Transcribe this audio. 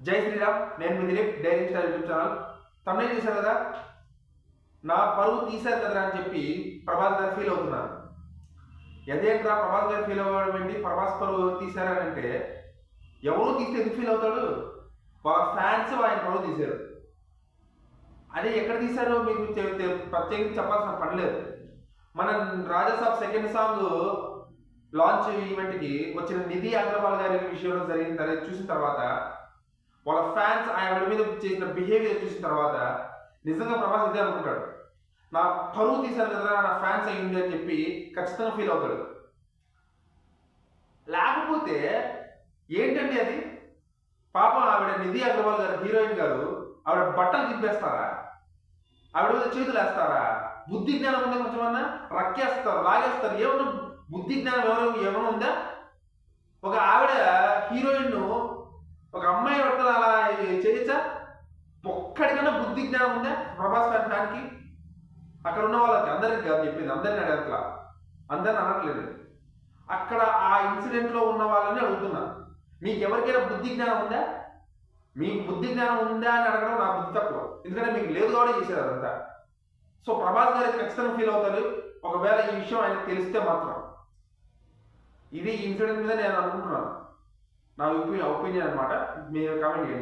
జై శ్రీరామ్ నేను మీ Dilip dairy star YouTube channel. తమిళ చేశారు కదా? నా పరువు తీశారు కదా అని చెప్పి ప్రభాస్ గారు ఫీల్ అవుతున్నారు. ఎదేంట్రా ప్రభాస్ గారు ఫీల్ అవ్వడం ఏంటి? ప్రభాస్ పరువు తీశారని అంటే ఎవరు తీస్తే ఎందుకు ఫీల్ అవుతాడు? వాళ్ళ ఫ్యాన్స్ ఆయన పరువు తీశారు. అదే ఎక్కడ తీశారో మీకు ప్రత్యేకించి చెప్పాల్సిన పని లేదు. మన రాజాసాబ్ సెకండ్ సాంగ్ లాంచ్ ఈవెంట్కి వచ్చిన నిధి అగర్వాల్ గారి విషయంలో జరిగిన తర్వాత చూసిన తర్వాత వాళ్ళ ఫ్యాన్స్ ఆయన మీద చేసిన బిహేవియర్ చూసిన తర్వాత నిజంగా ప్రభాస్ ఇదే అనుకుంటాడు. నా పరువు తీశారు కదా నా ఫ్యాన్స్ అయ్యింది అని చెప్పి ఖచ్చితంగా ఫీల్ అవుతాడు. లేకపోతే ఏంటండి అది? పాపం ఆవిడ నిధి అగర్వాల్ గారు హీరోయిన్ గారు ఆవిడ బట్టలు తిప్పేస్తారా ఆవిడ మీద చేతులు వేస్తారా? బుద్ధి జ్ఞానం ఉందా కొంచెమన్నా? రక్కేస్తారు లాగేస్తారు. ఏమన్నా బుద్ధి జ్ఞానం ఎవరు ఏమైనా ఉందా? బుద్ధి జ్ఞానం ఉందా? ప్రభాస్ ఫ్యాన్ ఫ్యాన్కి? అక్కడ ఉన్న వాళ్ళకి అందరికి కాదు చెప్పింది. అందరిని అడగట్లా అందరిని అనట్లేదు. అక్కడ ఆ ఇన్సిడెంట్లో ఉన్న వాళ్ళని అడుగుతున్నాను మీకు ఎవరికైనా బుద్ధి జ్ఞానం ఉందా? మీకు బుద్ధి జ్ఞానం ఉందా అని అడగడం నా బుద్ధి తక్కువ. ఎందుకంటే మీకు లేదు కాబట్టి చేశారు అదంతా. సో ప్రభాస్ గారు అయితే ఖచ్చితంగా ఫీల్ అవుతారు. ఒకవేళ ఈ విషయం ఆయనకు తెలిస్తే మాత్రం. ఇది ఇన్సిడెంట్ మీద నేను అనుకుంటున్నాను. నా ఒపీనియన్ అనమాట మీరు కామెంట్ చేయండి.